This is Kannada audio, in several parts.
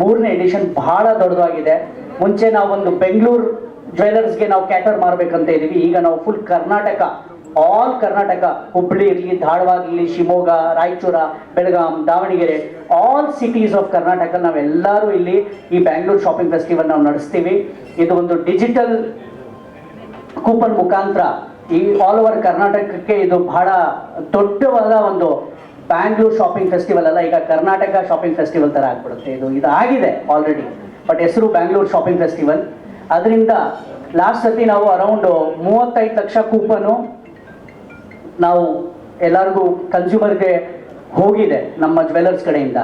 ಮೂರನೇ ಎಡಿಷನ್ ಬಹಳ ದೊಡ್ಡದಾಗಿದೆ. ಮುಂಚೆ ನಾವು ಒಂದು ಬೆಂಗಳೂರು ಜ್ಯುವೆಲರ್ಸ್ಗೆ ನಾವು ಕ್ಯಾಟರ್ ಮಾಡ್ಬೇಕಂತ ಇದ್ದೀವಿ. ಈಗ ನಾವು ಫುಲ್ ಕರ್ನಾಟಕ ಆಲ್ ಕರ್ನಾಟಕ ಹುಬ್ಬಳ್ಳಿ ಇರಲಿ, ಧಾರವಾಡ ಇರಲಿ, Shivamogga, Raichur, Belgaum, Davanagere all cities of Karnataka ನಾವೆಲ್ಲರೂ ಇಲ್ಲಿ ಈ ಬ್ಯಾಂಗ್ಳೂರ್ ಶಾಪಿಂಗ್ ಫೆಸ್ಟಿವಲ್ ನಾವು ನಡೆಸ್ತೀವಿ. ಇದು ಒಂದು ಡಿಜಿಟಲ್ ಕೂಪನ್ ಮುಖಾಂತರ ಈ ಆಲ್ ಓವರ್ ಕರ್ನಾಟಕಕ್ಕೆ ಇದು ಬಹಳ ದೊಡ್ಡವಾದ ಒಂದು ಬ್ಯಾಂಗ್ಳೂರ್ ಶಾಪಿಂಗ್ ಫೆಸ್ಟಿವಲ್ ಅಲ್ಲ, ಈಗ ಕರ್ನಾಟಕ ಶಾಪಿಂಗ್ ಫೆಸ್ಟಿವಲ್ ತರ ಆಗ್ಬಿಡುತ್ತೆ. ಇದು ಇದು ಆಗಿದೆ ಆಲ್ರೆಡಿ ಬಟ್ ಹೆಸರು ಬ್ಯಾಂಗ್ಳೂರ್ ಶಾಪಿಂಗ್ ಫೆಸ್ಟಿವಲ್ ಅದರಿಂದ ಲಾಸ್ಟ್ ಸತಿ ನಾವು ಅರೌಂಡ್ ಮೂವತ್ತೈದು ಲಕ್ಷ ಕೂಪನು ನಾವು ಎಲ್ಲರಿಗೂ ಕನ್ಸ್ಯೂಮರ್ಗೆ ಹೋಗಿದೆ ನಮ್ಮ ಜ್ಯುವೆಲರ್ಸ್ ಕಡೆಯಿಂದ.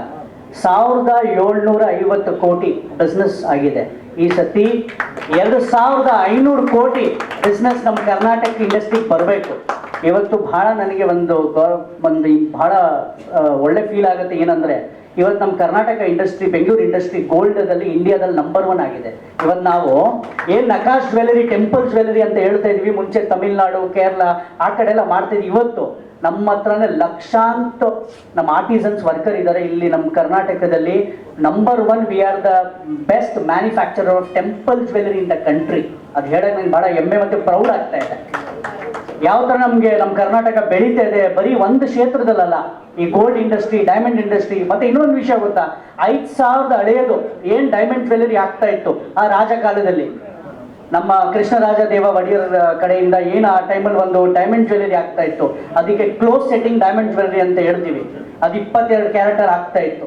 ಸಾವಿರದ ಏಳ್ನೂರ ಐವತ್ತು ಕೋಟಿ ಬಿಸ್ನೆಸ್ ಆಗಿದೆ. ಈ ಸತಿ ಎರಡು ಸಾವಿರದ ಐನೂರು ಕೋಟಿ ಬಿಸ್ನೆಸ್ ನಮ್ಮ ಕರ್ನಾಟಕ ಇಂಡಸ್ಟ್ರಿಗೆ ಬರಬೇಕು. ಇವತ್ತು ಬಹಳ ನನಗೆ ಒಂದು ಒಂದು ಭಾಳ ಒಳ್ಳೆ ಫೀಲ್ ಆಗುತ್ತೆ ಏನಂದ್ರೆ, ಇವತ್ತು ನಮ್ಮ ಕರ್ನಾಟಕ ಇಂಡಸ್ಟ್ರಿ ಬೆಂಗಳೂರು ಇಂಡಸ್ಟ್ರಿ ಗೋಲ್ಡದಲ್ಲಿ ಇಂಡಿಯಾದಲ್ಲಿ ನಂಬರ್ ಒನ್ ಆಗಿದೆ. ಇವತ್ತು ನಾವು ಏನು ನಕಾಶ್ ಜ್ಯುವೆಲರಿ ಟೆಂಪಲ್ ಜ್ಯುವೆಲರಿ ಅಂತ ಹೇಳ್ತಾ ಇದ್ವಿ, ಮುಂಚೆ ತಮಿಳ್ನಾಡು, ಕೇರಳ, ಆ ಕಡೆ ಎಲ್ಲ ಮಾಡ್ತಿದ್ವಿ. ಇವತ್ತು ನಮ್ಮ ಹತ್ರನೇ ಲಕ್ಷಾಂತ ನಮ್ಮ ಆರ್ಟಿಸನ್ಸ್ ವರ್ಕರ್ ಇದ್ದಾರೆ ಇಲ್ಲಿ ನಮ್ಮ ಕರ್ನಾಟಕದಲ್ಲಿ number one we are the best manufacturer of temple jewellery in the country ಅದು ಹೇಳಕ್ ನಂಗೆ ಬಹಳ ಹೆಮ್ಮೆ ಮತ್ತು ಪ್ರೌಡ್ ಆಗ್ತಾ ಇದೆ. ಯಾವ ತರ ನಮ್ಗೆ ನಮ್ಮ ಕರ್ನಾಟಕ ಬೆಳೀತಾ ಇದೆ, ಬರೀ ಒಂದು ಕ್ಷೇತ್ರದಲ್ಲಲ್ಲ, ಈ ಗೋಲ್ಡ್ ಇಂಡಸ್ಟ್ರಿ ಡೈಮಂಡ್ ಇಂಡಸ್ಟ್ರಿ ಮತ್ತೆ ಇನ್ನೊಂದು ವಿಷಯ ಗೊತ್ತಾ? ಐದು ಸಾವಿರದ ಹಳೆಯದು ಏನ್ ಡೈಮಂಡ್ ಜ್ಯುವೆಲರಿ ಆಗ್ತಾ ಇತ್ತು ಆ ರಾಜಕಾಲದಲ್ಲಿ? ನಮ್ಮ ಕೃಷ್ಣರಾಜ ದೇವ ಒಡೆಯರ್ ಕಡೆಯಿಂದ ಏನು ಆ ಟೈಮಲ್ಲಿ ಒಂದು ಡೈಮಂಡ್ ಜ್ಯುವೆಲರಿ ಆಗ್ತಾ ಇತ್ತು? ಅದಕ್ಕೆ ಕ್ಲೋಸ್ ಸೆಟ್ಟಿಂಗ್ ಡೈಮಂಡ್ ಜ್ಯುವೆಲರಿ ಅಂತ ಹೇಳ್ತೀವಿ. ಅದು ಇಪ್ಪತ್ತೆರಡು ಕ್ಯಾರೆಕ್ಟರ್ ಆಗ್ತಾ ಇತ್ತು.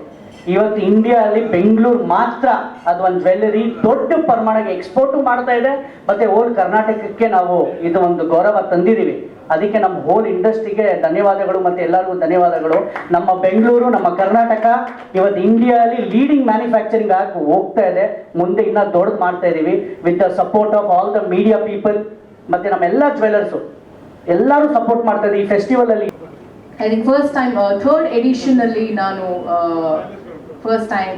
ಇವತ್ತು ಇಂಡಿಯಾ ಅಲ್ಲಿ ಬೆಂಗಳೂರು ಮಾತ್ರ ಅದು ಒಂದು ಜ್ಯುವೆಲ್ಲರಿ ದೊಡ್ಡ ಪ್ರಮಾಣಕ್ಕೆ ಎಕ್ಸ್ಪೋರ್ಟ್ ಮಾಡ್ತಾ ಇದೆ. ಮತ್ತೆ ಹೋಲ್ ಕರ್ನಾಟಕಕ್ಕೆ ನಾವು ಇದು ಒಂದು ಗೌರವ ತಂದಿದ್ದೀವಿ. ಅದಕ್ಕೆ ನಮ್ಮ ಹೋಲ್ ಇಂಡಸ್ಟ್ರಿಗೆ ಧನ್ಯವಾದಗಳು ಮತ್ತೆ ಎಲ್ಲರಿಗೂ ಧನ್ಯವಾದಗಳು. ನಮ್ಮ ಬೆಂಗಳೂರು, ನಮ್ಮ ಕರ್ನಾಟಕ ಇವತ್ತು ಇಂಡಿಯಾದಲ್ಲಿ ಲೀಡಿಂಗ್ ಮ್ಯಾನುಫ್ಯಾಕ್ಚರಿಂಗ್ ಆಗಿ ಹೋಗ್ತಾ ಇದೆ. ಮುಂದೆ ಇನ್ನ ದೊಡ್ಡದು ಮಾಡ್ತಾ ಇದ್ದೀವಿ with the support of all the media people ಮತ್ತೆ ನಮ್ಮೆಲ್ಲ ಜ್ಯುವೆಲ್ಲರ್ಸು ಎಲ್ಲರೂ ಸಪೋರ್ಟ್ ಮಾಡ್ತಾ ಇದ್ದೀವಿ ಈ ಫೆಸ್ಟಿವಲ್ ಅಲ್ಲಿ. I first time third edition ಅಲ್ಲಿ ನಾನು first time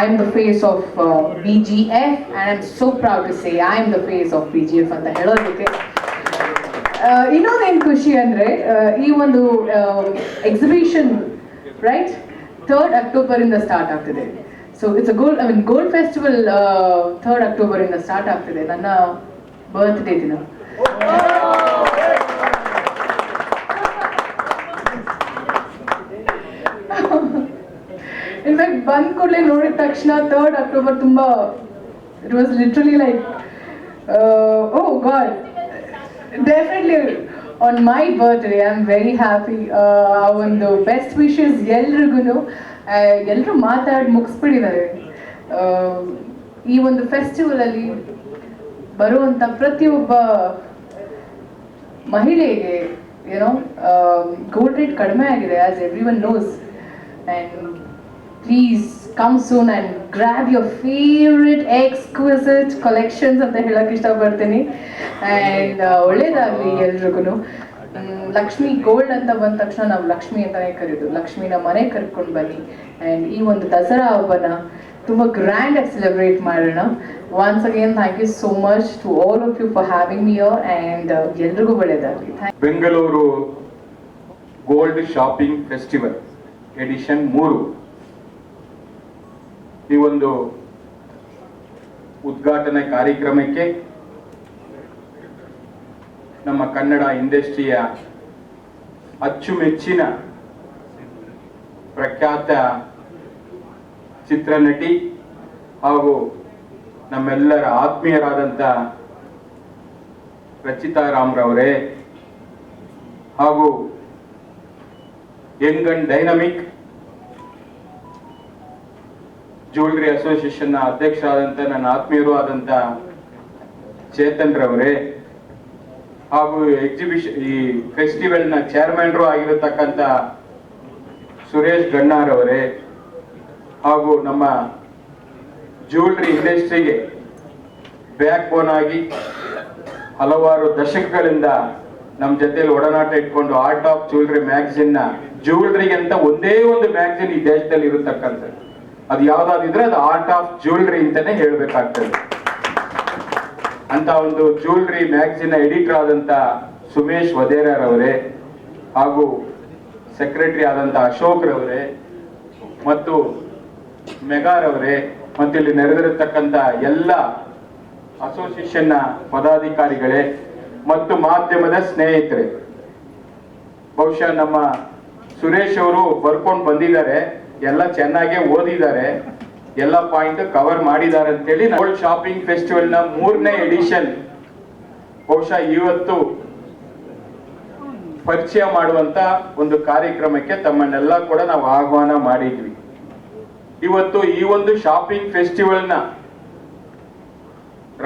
I am the face of uh, BGF and I'm say I am the face of BGF G F ಅಂತ ಹೇಳೋದಕ್ಕೆ. ಇನ್ನೊಂದೇನು ಖುಷಿ ಅಂದರೆ ಈ ಒಂದು ಎಕ್ಸಿಬಿಷನ್ ರೈಟ್ ಥರ್ಡ್ ಅಕ್ಟೋಬರಿಂದ ಸ್ಟಾರ್ಟ್ ಆಗ್ತಿದೆ. So it's a gold I mean gold festival third ಅಕ್ಟೋಬರಿಂದ start ಆಗ್ತಿದೆ. ನನ್ನ ಬರ್ತ್ಡೇ ದಿನ. ಇನ್ಫ್ಯಾಕ್ಟ್ ಬಂದ ಕೂಡಲೇ ನೋಡಿದ ತಕ್ಷಣ ತರ್ಡ್ ಅಕ್ಟೋಬರ್ ತುಂಬ it was literally like oh God definitely on my birthday I am very happy ಆ ಒಂದು ಬೆಸ್ಟ್ ವಿಶಸ್ ಎಲ್ರಿಗೂ ಎಲ್ಲರೂ ಮಾತಾಡಿ ಮುಗಿಸ್ಬಿಟ್ಟಿದ್ದಾರೆ. ಈ ಒಂದು ಫೆಸ್ಟಿವಲಲ್ಲಿ ಬರುವಂಥ ಪ್ರತಿಯೊಬ್ಬ ಮಹಿಳೆಗೆ ಏನೋ ಗೋಲ್ಡ್ ರೇಟ್ ಕಡಿಮೆ ಆಗಿದೆ as everyone knows and please come soon and grab your favourite exquisite collections ಅಂತ ಹೇಳಕ್ ಇಷ್ಟಪಡ್ತೀನಿ. ಆ್ಯಂಡ್ ಒಳ್ಳೇದಾಗಲಿ ಎಲ್ರಿಗೂ ಲಕ್ಷ್ಮಿ ಗೋಲ್ಡ್ ಅಂತ ಬಂದ ತಕ್ಷಣ ನಾವು ಲಕ್ಷ್ಮಿ ಅಂತಾನೆ ಕರೆಯೋದು ಲಕ್ಷ್ಮಿನ ಮನೆ ಕರ್ಕೊಂಡು ಬನ್ನಿ. ಆ್ಯಂಡ್ ಈ ಒಂದು ದಸರಾ ಹಬ್ಬನ ತುಂಬ ಗ್ರ್ಯಾಂಡ್ ಆಗಿ ಸೆಲೆಬ್ರೇಟ್ ಮಾಡೋಣ. Once again thank you so much to all of you for having me here and ಎಲ್ರಿಗೂ ಒಳ್ಳೇದಾಗಲಿ. Bengaluru gold shopping festival edition ಮೂರು. ಈ ಒಂದು ಉದ್ಘಾಟನೆ ಕಾರ್ಯಕ್ರಮಕ್ಕೆ ನಮ್ಮ ಕನ್ನಡ ಇಂಡಸ್ಟ್ರಿಯ ಅಚ್ಚುಮೆಚ್ಚಿನ ಪ್ರಖ್ಯಾತ ಚಿತ್ರನಟಿ ಹಾಗೂ ನಮ್ಮೆಲ್ಲರ ಆತ್ಮೀಯರಾದಂಥ ರಚಿತಾ ರಾಮ್ರವರೇ ಹಾಗೂ ಯಂಗ್ ಅಂಡ್ ಡೈನಮಿಕ್ ಜ್ಯುವೆಲ್ರಿ ಅಸೋಸಿಯೇಷನ್ನ ಅಧ್ಯಕ್ಷರಾದಂಥ ನನ್ನ ಆತ್ಮೀಯರು ಆದಂತ ಚೇತನ್ ರವರೇ ಹಾಗೂ ಎಕ್ಸಿಬಿಷನ್ ಈ ಫೆಸ್ಟಿವಲ್ನ ಚೇರ್ಮನ್ರು ಆಗಿರತಕ್ಕಂತ ಸುರೇಶ್ ಗಣ್ಣಾರವರೇ ಹಾಗೂ ನಮ್ಮ ಜ್ಯುವೆಲ್ರಿ ಇಂಡಸ್ಟ್ರಿಗೆ ಬ್ಯಾಕ್ ಬೋನ್ ಆಗಿ ಹಲವಾರು ದಶಕಗಳಿಂದ ನಮ್ಮ ಜೊತೆಲಿ ಒಡನಾಟ ಇಟ್ಕೊಂಡು ಆರ್ಟ್ ಆಫ್ ಜ್ಯುವೆಲ್ರಿ ಮ್ಯಾಗಝಿನ್ನ ಜ್ಯುವೆಲ್ರಿಗೆ ಅಂತ ಒಂದೇ ಒಂದು ಮ್ಯಾಗಝಿನ್ ಈ ದೇಶದಲ್ಲಿ ಇರತಕ್ಕಂಥದ್ದು. ಅದು ಯಾವ್ದಾದಿದ್ರೆ ಅದು ಆರ್ಟ್ ಆಫ್ ಜ್ಯುವೆಲ್ರಿ ಅಂತಾನೆ ಹೇಳ್ಬೇಕಾಗ್ತದೆ. ಅಂತ ಒಂದು ಜ್ಯುವೆಲ್ರಿ ಮ್ಯಾಗಝಿನ್ ಎಡಿಟರ್ ಆದಂತ ಸುಮೇಶ್ ವದೇರರವರೇ ಹಾಗೂ ಸೆಕ್ರೆಟರಿ ಆದಂತ ಅಶೋಕ್ ರವರೇ, ಮತ್ತು ಮೆಗಾರವರೇ ಮತ್ತು ಇಲ್ಲಿ ನೆರೆದಿರತಕ್ಕಂತ ಎಲ್ಲ ಅಸೋಸಿಯೇಷನ್ನ ಪದಾಧಿಕಾರಿಗಳೇ, ಮತ್ತು ಮಾಧ್ಯಮದ ಸ್ನೇಹಿತರೆ. ಬಹುಶಃ ನಮ್ಮ ಸುರೇಶ್ ಅವರು ಬರ್ಕೊಂಡು ಬಂದಿದ್ದಾರೆ. ಎಲ್ಲ ಚೆನ್ನಾಗೇ ಓದಿದ್ದಾರೆ. ಎಲ್ಲ ಪಾಯಿಂಟ್ ಕವರ್ ಮಾಡಿದ್ದಾರೆ ಅಂತ ಹೇಳಿ ಗೋಲ್ಡ್ ಶಾಪಿಂಗ್ ಫೆಸ್ಟಿವಲ್ನ ಮೂರನೇ ಎಡಿಷನ್ ಬಹುಶಃ ಇವತ್ತು ಪರಿಚಯ ಮಾಡುವಂತ ಒಂದು ಕಾರ್ಯಕ್ರಮಕ್ಕೆ ತಮ್ಮನ್ನೆಲ್ಲ ಕೂಡ ನಾವು ಆಹ್ವಾನ ಮಾಡಿದ್ವಿ. ಇವತ್ತು ಈ ಒಂದು ಶಾಪಿಂಗ್ ಫೆಸ್ಟಿವಲ್ನ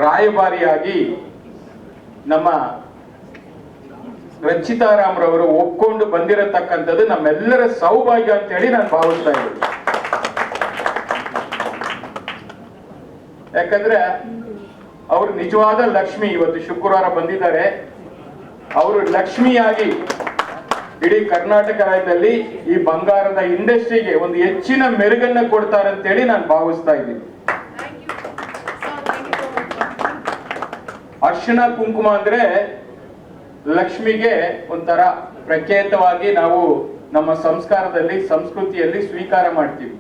ರಾಯಭಾರಿಯಾಗಿ ನಮ್ಮ ರಚಿತಾರಾಮ್ರವರು ಒಪ್ಕೊಂಡು ಬಂದಿರತಕ್ಕಂಥದ್ದು ನಮ್ಮೆಲ್ಲರ ಸೌಭಾಗ್ಯ ಅಂತ ಹೇಳಿ ನಾನು ಭಾವಿಸ್ತಾ ಇದ್ದೀನಿ. ಯಾಕಂದ್ರೆ ಅವರು ನಿಜವಾದ ಲಕ್ಷ್ಮಿ, ಇವತ್ತು ಶುಕ್ರವಾರ ಬಂದಿದ್ದಾರೆ. ಅವರು ಲಕ್ಷ್ಮಿಯಾಗಿ ಇಡೀ ಕರ್ನಾಟಕ ರಾಜ್ಯದಲ್ಲಿ ಈ ಬಂಗಾರದ ಇಂಡಸ್ಟ್ರಿಗೆ ಒಂದು ಹೆಚ್ಚಿನ ಮೆರುಗನ್ನ ಕೊಡ್ತಾರೆ ಅಂತೇಳಿ ನಾನು ಭಾವಿಸ್ತಾ ಇದ್ದೀನಿ. ಅರ್ಶನ ಕುಂಕುಮ ಅಂದ್ರೆ ಲಕ್ಷ್ಮಿಗೆ ಒಂಥರ ಪ್ರಖ್ಯಾತವಾಗಿ ನಾವು ನಮ್ಮ ಸಂಸ್ಕಾರದಲ್ಲಿ, ಸಂಸ್ಕೃತಿಯಲ್ಲಿ ಸ್ವೀಕಾರ ಮಾಡ್ತೀವಿ.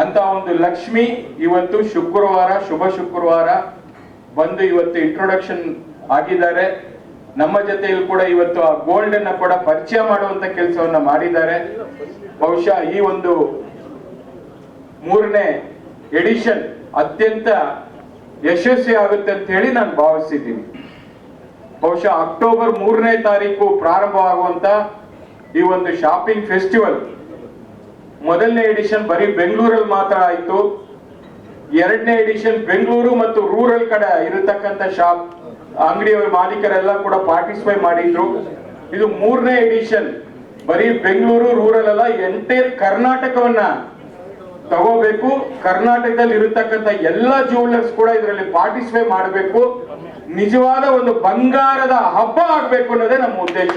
ಅಂತ ಒಂದು ಲಕ್ಷ್ಮಿ ಇವತ್ತು ಶುಕ್ರವಾರ, ಶುಭ ಶುಕ್ರವಾರ ಬಂದು ಇವತ್ತು ಇಂಟ್ರೊಡಕ್ಷನ್ ಆಗಿದ್ದಾರೆ. ನಮ್ಮ ಜೊತೆಯಲ್ಲಿ ಕೂಡ ಇವತ್ತು ಆ ಗೋಲ್ಡ್ ಅನ್ನ ಕೂಡ ಪರಿಚಯ ಮಾಡುವಂತ ಕೆಲಸವನ್ನ ಮಾಡಿದ್ದಾರೆ. ಬಹುಶಃ ಈ ಒಂದು ಮೂರನೇ ಎಡಿಷನ್ ಅತ್ಯಂತ ಯಶಸ್ವಿ ಆಗುತ್ತೆ ಅಂತ ಹೇಳಿ ನಾನು ಭಾವಿಸಿದ್ದೀನಿ ಬಹುಶಃ ಅಕ್ಟೋಬರ್ ಮೂರನೇ ತಾರೀಕು ಪ್ರಾರಂಭವಾಗುವಂತ ಈ ಒಂದು ಶಾಪಿಂಗ್ ಫೆಸ್ಟಿವಲ್ ಮೊದಲನೇ ಎಡಿಷನ್ ಬರೀ ಬೆಂಗಳೂರಲ್ಲಿ ಮಾತ್ರ ಆಯಿತು. ಎರಡನೇ ಎಡಿಷನ್ ಬೆಂಗಳೂರು ಮತ್ತು ರೂರಲ್ ಕಡೆ ಇರತಕ್ಕಂತ ಶಾಪ್ ಅಂಗಡಿಯವರ ಮಾಲೀಕರೆಲ್ಲ ಕೂಡ ಪಾರ್ಟಿಸಿಪೇಟ್ ಮಾಡಿದ್ರು. ಇದು ಮೂರನೇ ಎಡಿಷನ್. ಬರೀ ಬೆಂಗಳೂರು, ರೂರಲ್ ಅಲ್ಲ, ಎಂಟೈರ್ ಕರ್ನಾಟಕವನ್ನ ತಗೋಬೇಕು. ಕರ್ನಾಟಕದಲ್ಲಿ ಇರತಕ್ಕಂತ ಎಲ್ಲ ಜ್ಯುವೆಲರ್ಸ್ ಕೂಡ ಇದರಲ್ಲಿ ಪಾರ್ಟಿಸಿಪೇಟ್ ಮಾಡಬೇಕು. ನಿಜವಾದ ಒಂದು ಬಂಗಾರದ ಹಬ್ಬ ಆಗ್ಬೇಕು ಅನ್ನೋದೇ ನಮ್ಮ ಉದ್ದೇಶ.